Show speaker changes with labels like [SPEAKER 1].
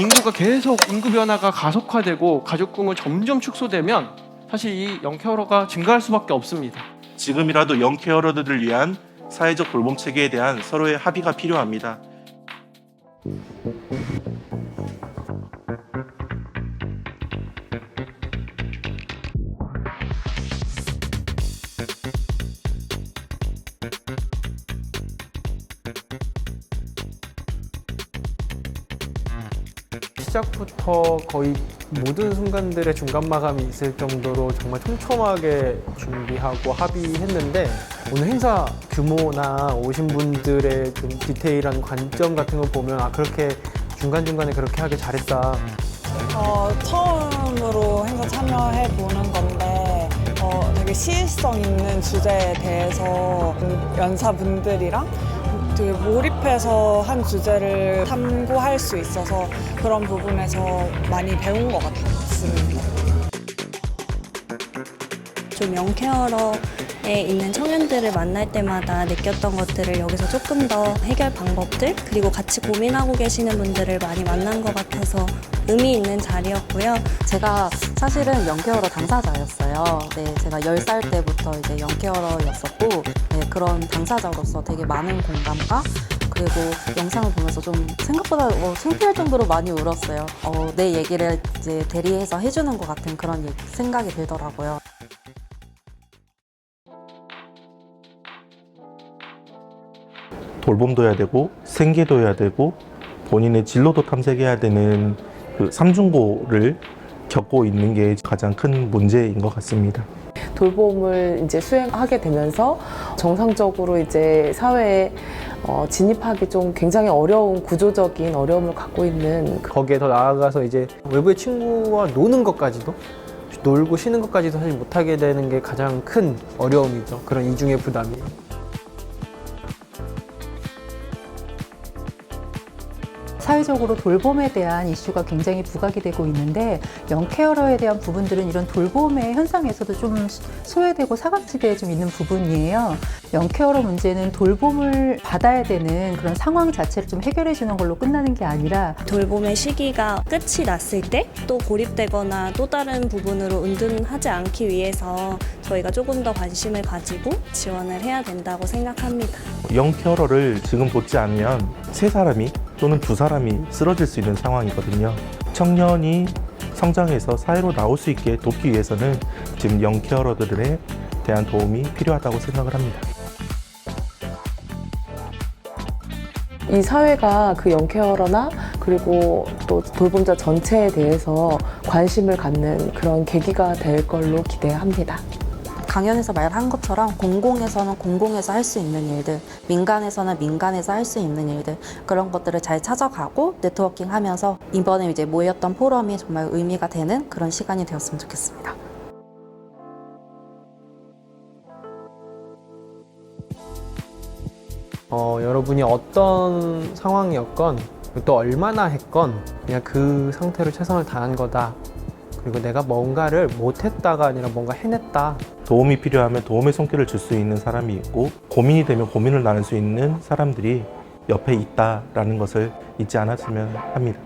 [SPEAKER 1] 인구가 계속 인구 변화가 가속화되고 가족 규모 점점 축소되면 사실 이 영케어러가 증가할 수밖에 없습니다.
[SPEAKER 2] 지금이라도 영케어러들을 위한 사회적 돌봄 체계에 대한 서로의 합의가 필요합니다.
[SPEAKER 3] 시작부터 거의 모든 순간들의 중간 마감이 있을 정도로 정말 촘촘하게 준비하고 합의했는데 오늘 행사 규모나 오신 분들의 좀 디테일한 관점 같은 거 보면 아 그렇게 중간중간에 그렇게 하길 잘했다.
[SPEAKER 4] 어, 처음으로 행사 참여해 보는 건데 어, 되게 시의성 있는 주제에 대해서 그 연사분들이랑 되게 몰입해서 한 주제를 탐구할 수 있어서 그런 부분에서 많이 배운 것 같았습니다.
[SPEAKER 5] 좀 영케어러에 있는 청년들을 만날 때마다 느꼈던 것들을 여기서 조금 더 해결 방법들 그리고 같이 고민하고 계시는 분들을 많이 만난 것 같아서 의미 있는 자리였고요.
[SPEAKER 6] 제가 사실은 영케어러 당사자였어요. 네, 제가 10살 때부터 이제 영케어러였었고, 네, 그런 당사자로서 되게 많은 공감과 그리고 영상을 보면서 좀 생각보다 어, 창피할 정도로 많이 울었어요. 어, 내 얘기를 이제 대리해서 해주는 것 같은 그런 생각이 들더라고요.
[SPEAKER 2] 돌봄도 해야 되고 생계도 해야 되고 본인의 진로도 탐색해야 되는 그 삼중고를 겪고 있는 게 가장 큰 문제인 것 같습니다.
[SPEAKER 7] 돌봄을 이제 수행하게 되면서 정상적으로 이제 사회에 어, 진입하기 좀 굉장히 어려운 구조적인 어려움을 갖고 있는 그
[SPEAKER 3] 거기에 더 나아가서 이제 외부의 친구와 노는 것까지도 놀고 쉬는 것까지도 사실 못하게 되는 게 가장 큰 어려움이죠 그런 이중의 부담이
[SPEAKER 8] 사회적으로 돌봄에 대한 이슈가 굉장히 부각이 되고 있는데 영케어러에 대한 부분들은 이런 돌봄의 현상에서도 좀 소외되고 사각지대에 좀 있는 부분이에요. 영케어러 문제는 돌봄을 받아야 되는 그런 상황 자체를 좀 해결해 주는 걸로 끝나는 게 아니라
[SPEAKER 5] 돌봄의 시기가 끝이 났을 때 또 고립되거나 또 다른 부분으로 은둔하지 않기 위해서 저희가 조금 더 관심을 가지고 지원을 해야 된다고 생각합니다.
[SPEAKER 2] 영케어러를 지금 돕지 않으면 세 사람이 또는 두 사람이 쓰러질 수 있는 상황이거든요. 청년이 성장해서 사회로 나올 수 있게 돕기 위해서는 지금 영케어러들에 대한 도움이 필요하다고 생각을 합니다.
[SPEAKER 7] 이 사회가 그 영케어러나 그리고 또 돌봄자 전체에 대해서 관심을 갖는 그런 계기가 될 걸로 기대합니다.
[SPEAKER 6] 강연에서 말한 것처럼 공공에서는 공공에서 할 수 있는 일들, 민간에서는 민간에서 할 수 있는 일들 그런 것들을 잘 찾아가고 네트워킹 하면서 이번에 이제 모였던 포럼이 정말 의미가 되는 그런 시간이 되었으면 좋겠습니다.
[SPEAKER 3] 어, 여러분이 어떤 상황이었건 또 얼마나 했건 그냥 그 상태로 최선을 다한 거다. 그리고 내가 뭔가를 못했다가 아니라 뭔가 해냈다.
[SPEAKER 2] 도움이 필요하면 도움의 손길을 줄 수 있는 사람이 있고 고민이 되면 고민을 나눌 수 있는 사람들이 옆에 있다라는 것을 잊지 않았으면 합니다.